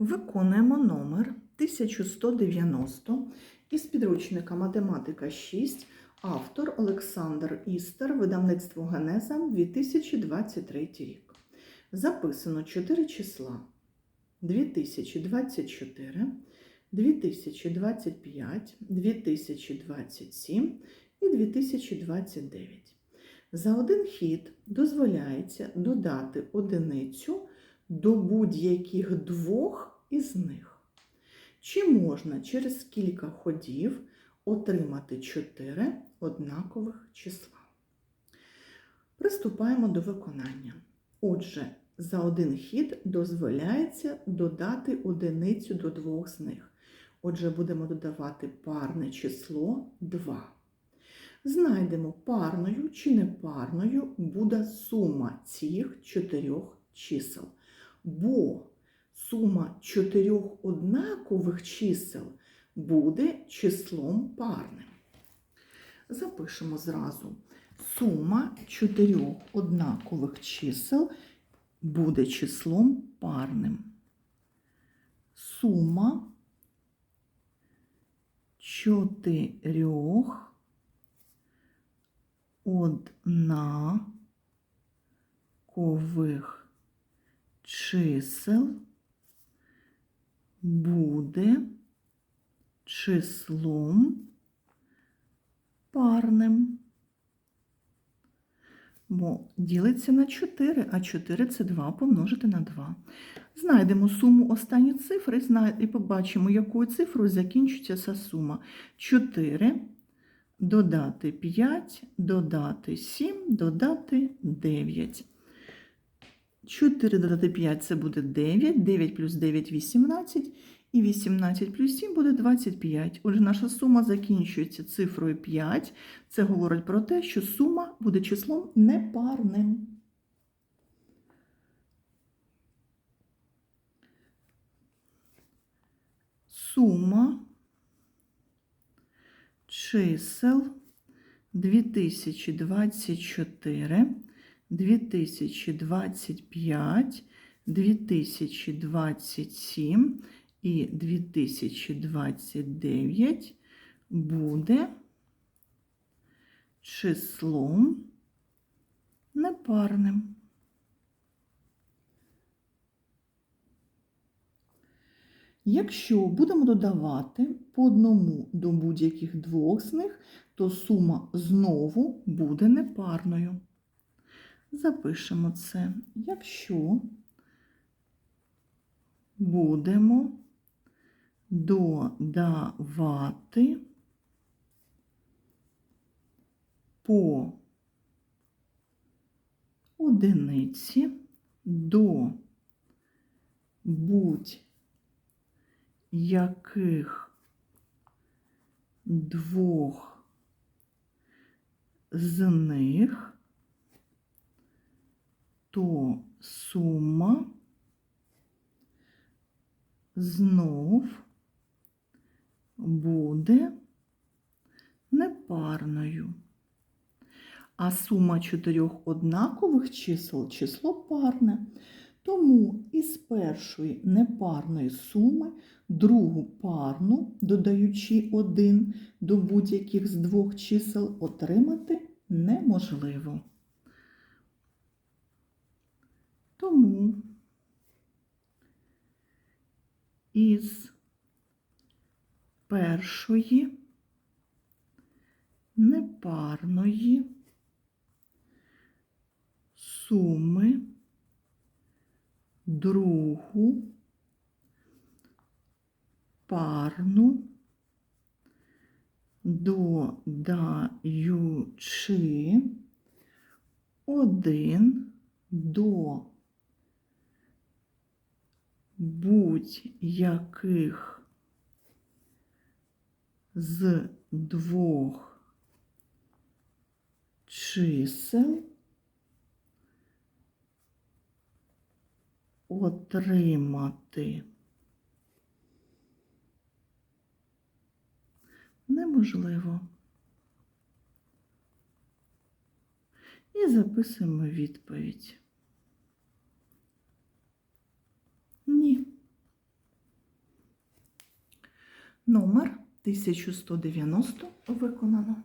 Виконуємо номер 1190 із підручника Математика 6, автор Олександр Істер, видавництво Генеза 2023 рік. Записано 4 числа 2024, 2025, 2027 і 2029. За один хід дозволяється додати одиницю до будь-яких двох із них. Чи можна через кілька ходів отримати чотири однакових числа? Приступаємо до виконання. Отже, за один хід дозволяється додати одиницю до двох з них. Отже, будемо додавати парне число 2. Знайдемо парною чи непарною буде сума цих чотирьох чисел. Бо сума чотирьох однакових чисел буде числом парним. Запишемо зразу. Сума чотирьох однакових чисел буде числом парним. Сума чотирьох однакових чисел буде числом парним. Бо ділиться на 4, а 4 це 2 помножити на 2. Знайдемо суму останньої цифри і побачимо, якою цифрою закінчиться ця сума. 4 додати 5, додати 7, додати 9. 4 додати 5 це буде 9, 9 плюс 9 – 18, і 18 плюс 7 буде 25. Отже, наша сума закінчується цифрою 5. Це говорить про те, що сума буде числом непарним. Сума чисел 2024, 2025, 2027 і 2029 буде числом непарним. Якщо будемо додавати по одному до будь-яких двох з них, то сума знову буде непарною. Запишемо це. Якщо будемо додавати по одиниці до будь-яких двох з них, то сума знов буде непарною. А сума чотирьох однакових чисел число парне. Тому із першої непарної суми другу парну, додаючи один до будь-яких з двох чисел, отримати неможливо. Тому із першої непарної суми другу парну, додаючи один до будь-яких з двох чисел отримати неможливо. І записуємо відповідь. Номер 1190 виконано.